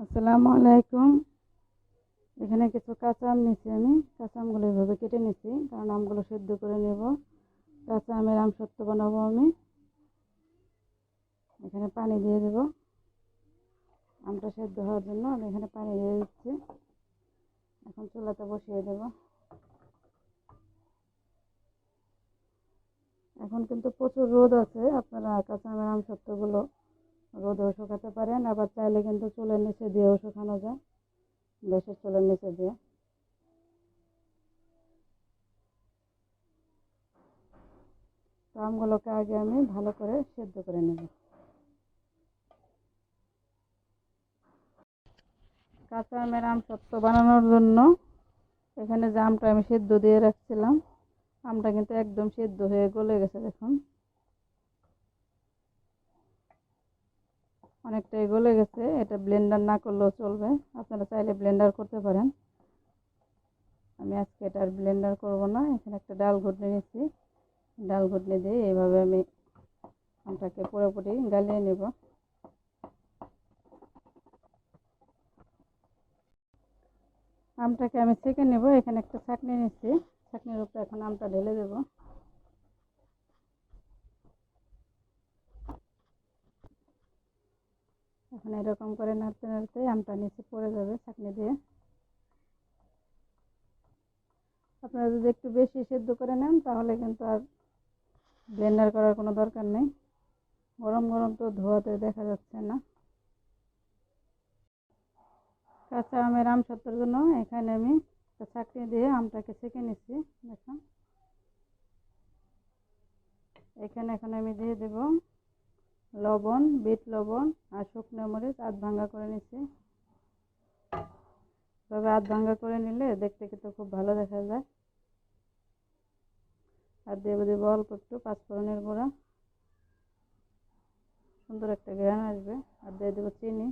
আসসালামু আলাইকুম। এখানে কিছু কাঁচা আম নিছি আমি। কাঁচা আমগুলো এভাবে কেটে নিছি, কারণ আমগুলো সেদ্ধ করে নেব। কাঁচা আমের আম সত্য বানাবো আমি। এখানে পানি দিয়ে দেব। আমটা সেদ্ধ হওয়ার জন্য আমি এখানে পানি দিয়ে দিচ্ছি। এখন চুলাতে বসিয়ে দেব। এখন কিন্তু প্রচুর রোদ আছে। আপনারা কাঁচা আমের আম সত্যগুলো রোদেও শুকাতে পারেন, আবার চাইলে কিন্তু চুলের নিচে দিয়েও শুকানো যায়। বেশি চুলের নিচে দিয়ে। তো আমগুলোকে আগে আমি ভালো করে সেদ্ধ করে নেব। কাঁচা আমের আম সত্য বানানোর জন্য এখানে যে আমটা আমি সেদ্ধ দিয়ে রাখছিলাম, আমটা কিন্তু একদম সেদ্ধ হয়ে গলে গেছে দেখুন। অনেকটাই গলে গেছে। এটা ব্লেন্ডার না করলেও চলবে। আপনারা চাইলে ব্লেন্ডার করতে পারেন। আমি আজকে এটা আর ব্লেন্ডার করব না। এখানে একটা ডাল ঘুটনি নিচ্ছি। ডাল ঘুটনি দিয়ে এইভাবে আমি আমটাকে পুরোপুরি গালিয়ে নেব। আমটাকে আমি ছেঁকে নেব। এখানে একটা ছাকনি নিচ্ছি। ছাকনির উপরে এখন আমটা ঢেলে দেবো। এখন এরকম করে নাড়তে নাড়তে আমটা নিচে পড়ে যাবে ছাঁকনি দিয়ে। আপনারা যদি একটু বেশি সেদ্ধ করে নেন, তাহলে কিন্তু আর ব্লেন্ডার করার কোনো দরকার নেই। গরম গরম তো ধোয়াতে দেখা যাচ্ছে না। কাঁচা আমের আম সত্তর জন্য এখানে আমি ছাঁকনি দিয়ে আমটাকে ছেঁকে নিচ্ছি, দেখুন। এখানে এখন আমি দিয়ে দেবো লবণ, বিট লবণ আর শুকনো মরিচ আধ ভাঙ্গা করে নিচ্ছি। তবে আধ ভাঙ্গা করে নিলে দেখতে কিন্তু খুব ভালো দেখা যায়। আর দেবো দেবো অল্প একটু পাঁচফোড়নের গুঁড়া। সুন্দর একটা গ্রান আসবে। আর দিয়ে দেবো চিনি।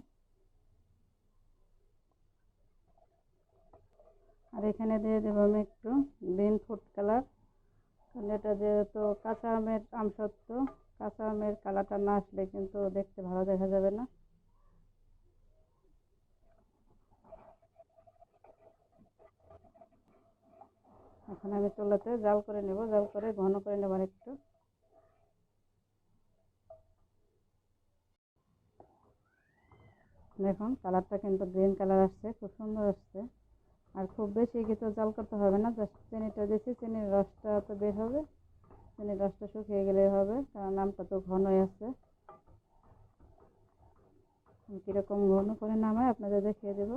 আর এখানে দিয়ে দেবো আমি একটু গ্রিন ফুড কালার এটা যেহেতু কাঁচা আমের আম সত্ত্ব কাঁচা আমের কালারটা না আসলে কিন্তু দেখতে ভালো দেখা যাবে না। এখন আমি চুলাতে জাল করে নেব, জাল করে ঘন করে নেব একটু দেখুন, কালারটা কিন্তু গ্রিন কালার আসছে, খুব সুন্দর আসছে। আর খুব বেশি কিছু জাল করতে হবে না, জাস্ট চিনিটা দিয়েছি চিনির রসটা তো বের হবে। চিনির রসটা শুকিয়ে গেলেই হবে কারণ আমটা তো ঘনই আছে। কীরকম ঘন করে নামায় আপনাদের দেখিয়ে দেব।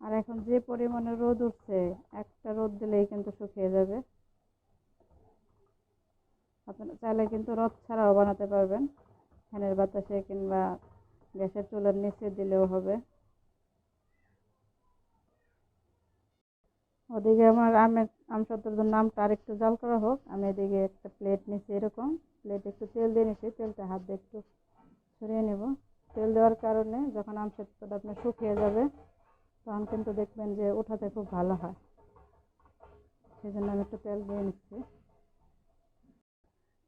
আর এখন যে পরিমাণে রোদ উঠছে, একটা রোদ দিলেই কিন্তু শুকিয়ে যাবে। আপনারা চাইলে কিন্তু রোদ ছাড়াও বানাতে পারবেন। ফ্যানের বাতাসে কিংবা গ্যাসের চুলার নিচে দিলেও হবে। ওদিকে আমার আমের, আম সত্তর জন্য আমটা আরেকটু জাল করা হোক। আমি এদিকে একটা প্লেট নিচ্ছি এরকম। প্লেট একটু তেল দিয়ে নিচ্ছি তেলটা হাত দিয়ে একটু ছড়িয়ে নেব। তেল দেওয়ার কারণে যখন আম সত্তরটা আপনার শুকিয়ে যাবে, তখন কিন্তু দেখবেন যে ওঠাতে খুব ভালো হয়। সেই জন্য আমি একটু তেল দিয়ে নিচ্ছি।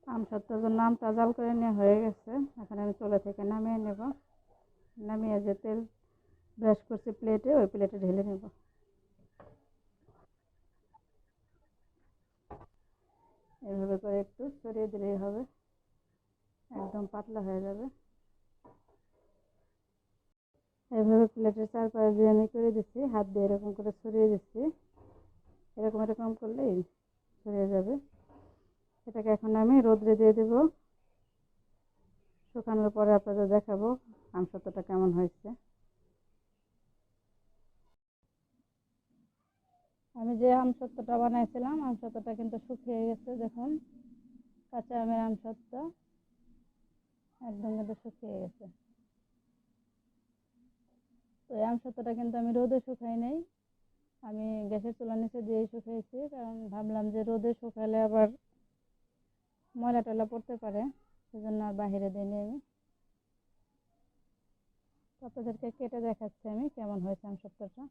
আম সত্তর জন্য আমটা জাল করে নেওয়া হয়ে গেছে। এখন আমি চলে থেকে নামিয়ে নেব। নামিয়ে যে তেল ব্রাশ করছি প্লেটে ওই প্লেটে ঢেলে নেব। এভাবে করে একটু সরিয়ে দিলেই হবে। একদম পাতলা হয়ে যাবে। এইভাবে প্লেটের চারপাশ দিয়ে আমি করে দিচ্ছি, হাত দিয়ে এরকম করে সরিয়ে দিচ্ছি। এরকম এরকম করলেই সরিয়ে যাবে। এটাকে এখন আমি রোদ্রে দিয়ে দেব। শুকানোর পরে আপনাদের দেখাবো আমসত্বটা কেমন হয়েছে। আমি যে আম আমসত্বটা বানাইছিলাম, আমসত্বটা কিন্তু শুকিয়ে গেছে, দেখুন। কাঁচা আমের আম আমসত্ব, একদম কিন্তু শুকিয়ে গেছে। তো এই আমসত্বটা কিন্তু আমি রোদে শুকাই নাই। আমি গ্যাসের চুলার নিচে দিয়েই শুকিয়েছি কারণ ভাবলাম যে রোদে শুকালে আবার ময়লা টয়লা পড়তে পারে, সেজন্য আর বাহিরে দিইনি আমি। আপনাদেরকে কেটে দেখাচ্ছি আমি কেমন হয়েছে আম আমসত্বটা।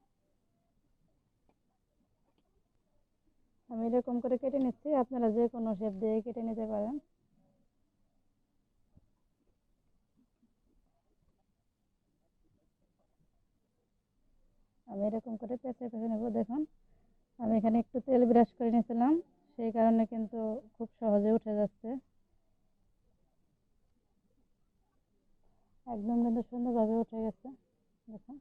আমি এরকম করে কেটে নিচ্ছি, আপনারা যে কোনো শেপ দিয়ে কেটে নিতে পারেন। আমি এরকম করে পেঁচে পেঁচে নেব, দেখুন। আমি এখানে একটু তেল ব্রাশ করে নিয়েছিলাম, সেই কারণে কিন্তু খুব সহজে উঠে যাচ্ছে। একদম কিন্তু সুন্দরভাবে উঠে গেছে, দেখুন।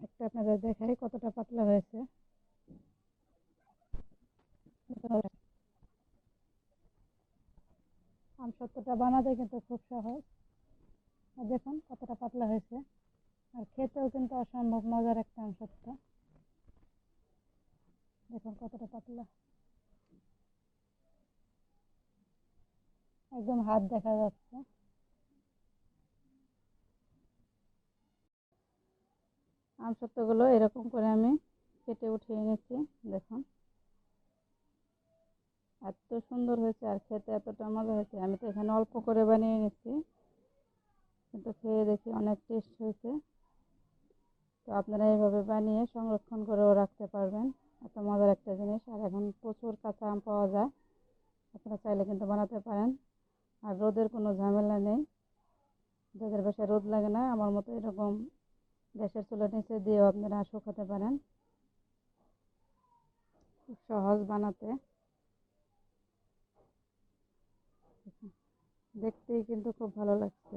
একটা আপনাদের দেখাই কতটা পাতলা হয়েছে। আমসত্ত্বটা বানাতে কিন্তু খুব সহজ। দেখুন কতটা পাতলা হয়েছে। আর খেতেও কিন্তু অসম্ভব মজার একটা আমসত্ত্ব দেখুন কতটা পাতলা। একদম হাত দেখা যাচ্ছে। আমসত্ত্বগুলো এরকম করে আমি কেটে উঠিয়ে নিচ্ছি দেখুন। এত সুন্দর হয়েছে আর খেতে এতটা মজা হয়েছে। আমি তো এখানে অল্প করে বানিয়ে নিচ্ছি। কিন্তু খেয়ে দেখি অনেক টেস্ট হয়েছে। তো আপনারা এইভাবে বানিয়ে সংরক্ষণ করেও রাখতে পারবেন। এত মজার একটা জিনিস। আর এখন প্রচুর কাঁচা আম পাওয়া যায়। আপনারা চাইলে কিন্তু বানাতে পারেন। আর রোদের কোনো ঝামেলা নেই। যাদের বাসায় রোদ লাগে না। আমার মতো এরকম গ্যাসের চুলার নিচে দিয়েও আপনারা শুকাতে পারেন। খুব সহজ বানাতে। দেখতেই কিন্তু খুব ভালো লাগছে।